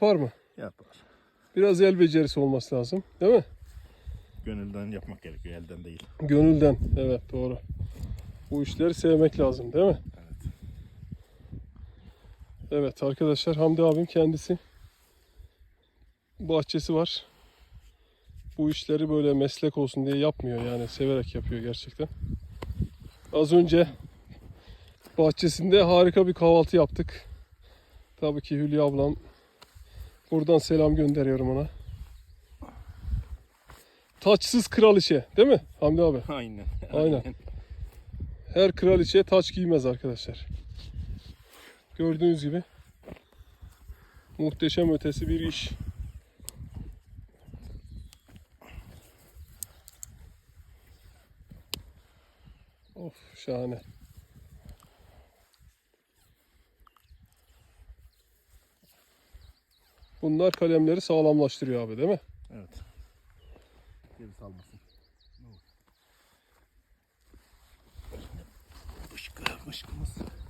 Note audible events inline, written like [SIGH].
Var mı? Yapar. Biraz el becerisi olması lazım. Değil mi? Gönülden yapmak gerekiyor, elden değil. Gönülden. Evet doğru. Bu işleri sevmek lazım değil mi? Evet. Evet arkadaşlar Hamdi abim kendisi bahçesi var. Bu işleri böyle meslek olsun diye yapmıyor yani severek yapıyor gerçekten. Az önce bahçesinde harika bir kahvaltı yaptık. Tabii ki Hülya ablam buradan selam gönderiyorum ona. Taçsız kraliçe değil mi Hamdi abi? [LAUGHS] Aynen. Aynen. Her kraliçe taç giymez arkadaşlar. Gördüğünüz gibi muhteşem ötesi bir iş. Of şahane. Bunlar kalemleri sağlamlaştırıyor abi değil mi? Evet. Geri salmasın. Fışkı, fışkımız.